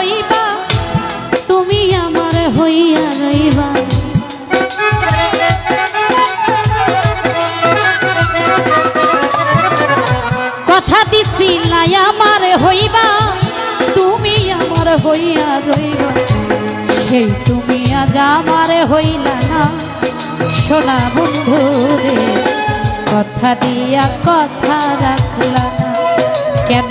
হইবা তুমি আমার হইয়া রইবা। কথা দিছিলাই আমার হইবা, তুমি আমার হইয়া রইবা। সেই তুমি আজ আমার হইলা না, সোনা বন্ধু রে। কথা দিয়া কথা রাখলা না, কেন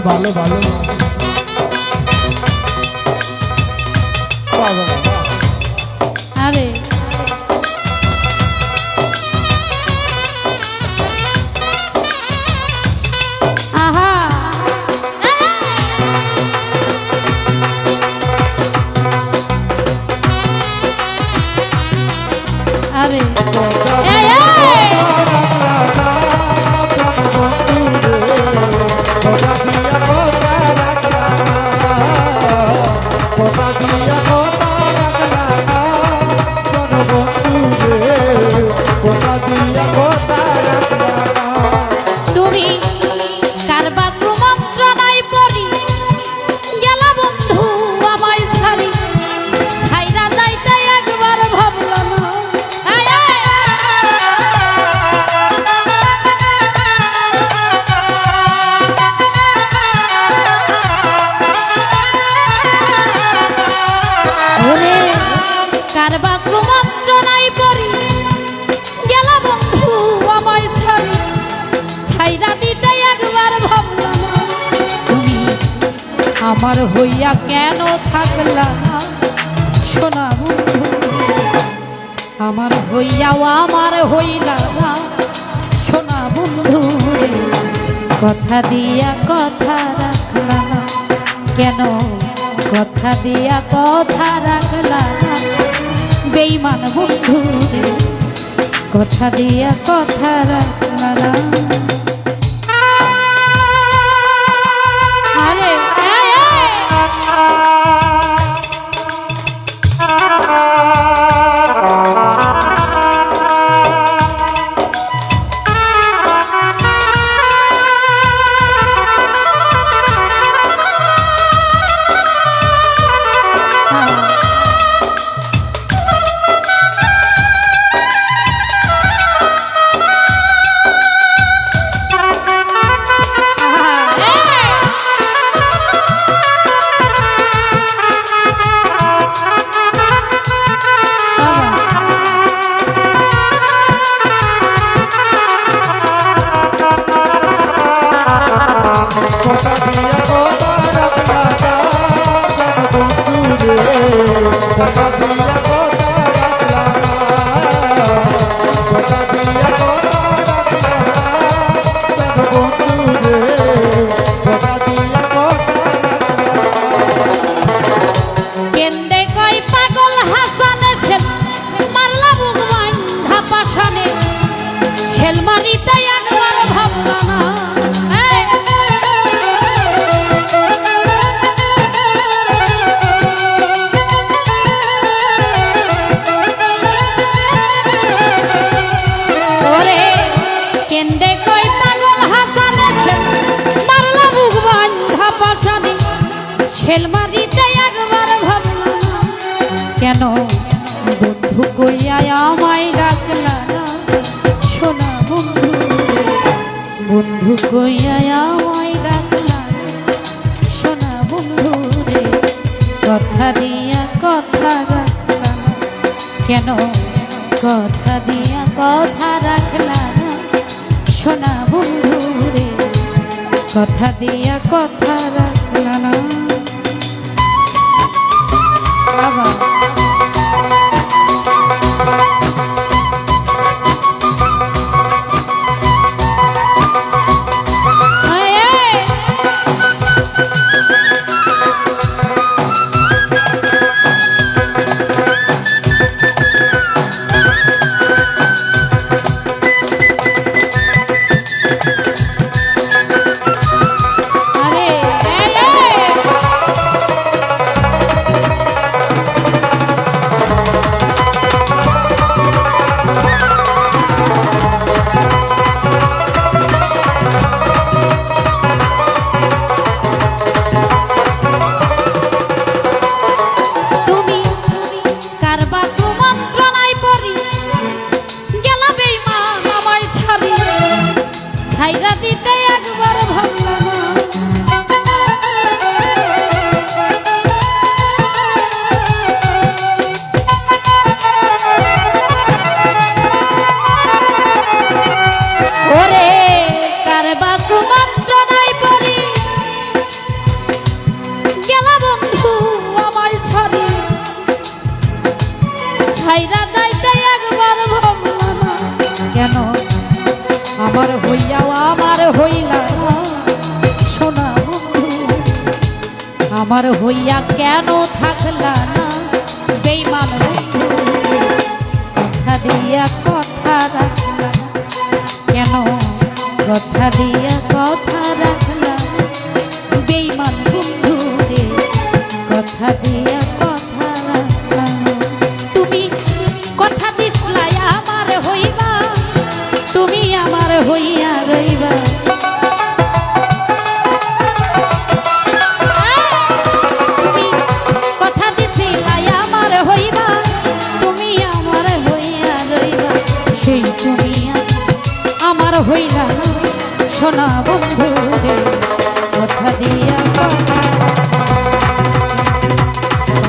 ভালো ভালো। আহা। আরে। আমার হইয়া কেন থাকলা না? সোনা বন্ধু, আমার হইয়াও আমার হইলা না। সোনা বন্ধু, কথা দিয়া কথা রাখলা কেন কথা দিয়া কথা রাখলা না? বেইমান বন্ধু, কথা দিয়া কথা রাখলা কথা দিয়া কেন বন্ধু কইয়া আমায় ডাকলা না শোনা বন্ধু। বন্ধু কইয়া আমায় ডাকলা না শোনা বন্ধু রে। কথা দিয়া কথা রাখলা কেন কথা দিয়া কথা রাখলা না শোনা বন্ধু রে। কথা দিয়া কথা রাখলা না। cantava. ছাইরা একবার আমার হইয়া কেন থাকলা না? বেইমান কথা দিয়া কথা রাখলা কেন কথা দিয়া কথা রাখলা বেইমান বন্ধু রে কথা দিয়া আমার